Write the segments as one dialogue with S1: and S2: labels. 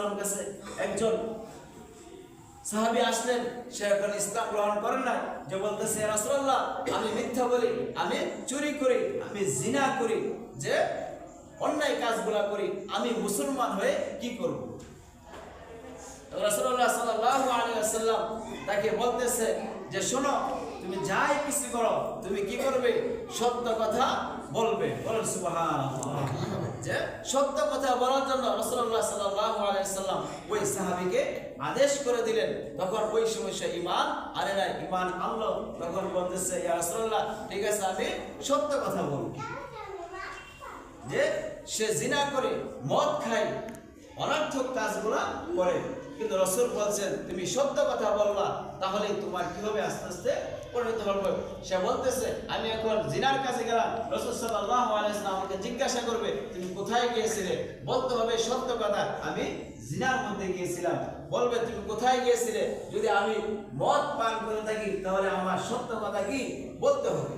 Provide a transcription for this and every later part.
S1: সাল্লাম কাছে একজন সাহাবী আসলেন, সে এখন ইসলাম গ্রহণ করেন না যে বলতেছে রাসূলুল্লাহ, আমি মিথ্যা বলি, আমি চুরি করি, আমি জিনা করি, যে অন্যায় কাজগুলা করি, আমি মুসলমান হয়ে কি করব? রাসূলুল্লাহ সাল্লাল্লাহু আলাইহি ওয়াসাল্লাম তাকে বলতেছে যে, শোনো, তুমি যাই কিছু করো, তুমি কি করবে? সত্য কথা বলবে। বলেন যে সত্য কথা বলার জন্য রসল্লাহ সাল্লাহ আলাইসাল্লাম ওই সাহাবিকে আদেশ করে দিলেন। তখন ওই সময় সে ইমান আরে না ইমান আনলো। তখন বলতেছে, ইয়া রসল্লাহ ঠিক আছে, আমি সত্য কথা বলব। যে সে জিনা করে মদ খায় অনর্থক কাজগুলা করে। কিন্তু রসুল বলছেন, তুমি সত্য কথা বলবা, তাহলে তোমার কি হবে? আস্তে আস্তে পরিণত হবে। সে বলতেছে, আমি এখন জিনার কাছে গেলাম। রসুল আলাইহি আমাকে জিজ্ঞাসা করবে, তুমি কোথায় গিয়েছিলে? বলতে হবে সত্য কথা। আমি জিনার মধ্যে গিয়েছিলাম। বলবে, তুমি কোথায় গিয়েছিলে? যদি আমি মদ পান করে থাকি, তাহলে আমার সত্য কথা কি? বলতে হবে।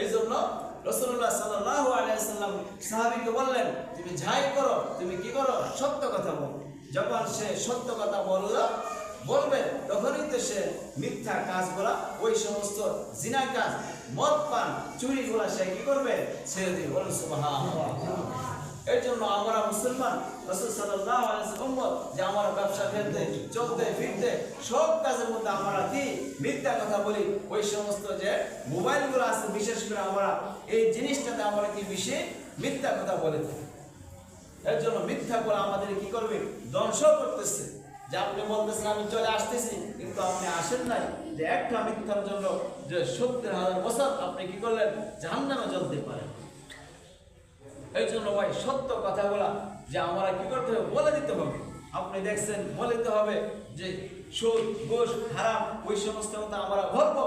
S1: এই জন্য রসুল্লাহ সাল্লাহ আলাইসাল্লাম সাহাবিকে বললেন, তুমি যাই করো, তুমি কি করো? সত্য কথা বলো। যখন সে সত্য কথা বলল, বলবে, তখনই তো সে মিথ্যা কাজ করা, ওই সমস্ত জিনা কাজ, মদ পান, চুরি গুলা সে কি করবে? ছেড়ে দিয়ে বলুন, সুবহানাল্লাহ। এর জন্য আমরা মুসলমান রসুল আলাইহি ওয়াসাল্লাম যে ব্যবসা চলতে, ফিরতে, সব কাজের মধ্যে আমরা কি মিথ্যা কথা বলি, ওই সমস্ত যে মোবাইলগুলো আছে, বিশেষ করে আমরা এই জিনিসটাতে আমরা কি বেশি মিথ্যা কথা বলে থাকি। এর জন্য মিথ্যা আমাদের কি করবে? ধ্বংস করতেছে। যে আপনি বলতেছেন, আমি চলে আসতেছি। কিন্তু আপনি আসেন নাই। যে একটা মিথ্যার জন্য যে সত্তর হাজার বছর আপনি কি করলেন? জাহান্নামে জ্বলতে পারেন। জন্য ভাই সত্য কথা বলা যে আমরা কি করতে হবে? বলে দিতে হবে। আপনি দেখছেন, বলে দিতে হবে যে সুদ, ঘুষ, হারাম, ওই সমস্ত কথা আমরা বলব।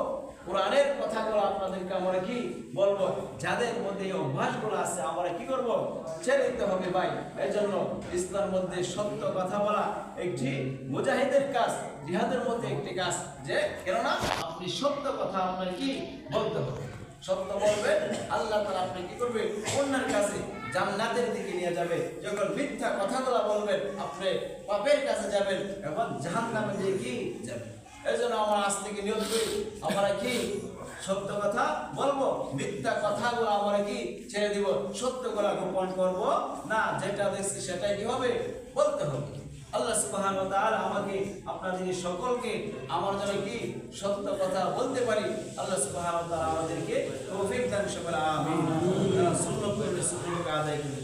S1: কোরআনের কথাগুলো আপনাদেরকে আমরা কি বলব? যাদের মধ্যে এই অভ্যাসগুলো আছে, আমরা কি করব? ছেড়ে দিতে হবে ভাই। এই জন্য ইসলামের মধ্যে সত্য কথা বলা একটি মুজাহিদের কাজ, জিহাদের মধ্যে একটি কাজ যে কেননা আপনি সত্য কথা আপনার কি বলতে হবে? সত্য বলবেন আল্লাহ তাআলা আপনি কি করবে? অন্যের কাছে জান্নাতের দিকে নিয়ে যাবে। যখন মিথ্যা কথাগুলো বলবেন, আপনি পাপের কাছে যাবেন এবং জাহান্নামে দিয়ে কি যাবেন? এই জন্য আমরা আজ থেকে নিয়োগ করি, আমরা কি সত্য কথা বলব? মিথ্যা কথাগুলো আমরা কি ছেড়ে দিব? সত্য সত্যগুলো গোপন করব? না, যেটা দেখছি সেটাই কি হবে? বলতে হবে। আল্লাহ সুবাহান তাহলে আমাকে আপনাদের সকলকে আমার জন্য কি সত্য কথা বলতে পারি, আল্লাহ সুবাহান তাহলে আমাদেরকে তৌফিক দান সকল আমি সুন্দর করে সুন্নাত আদায় করে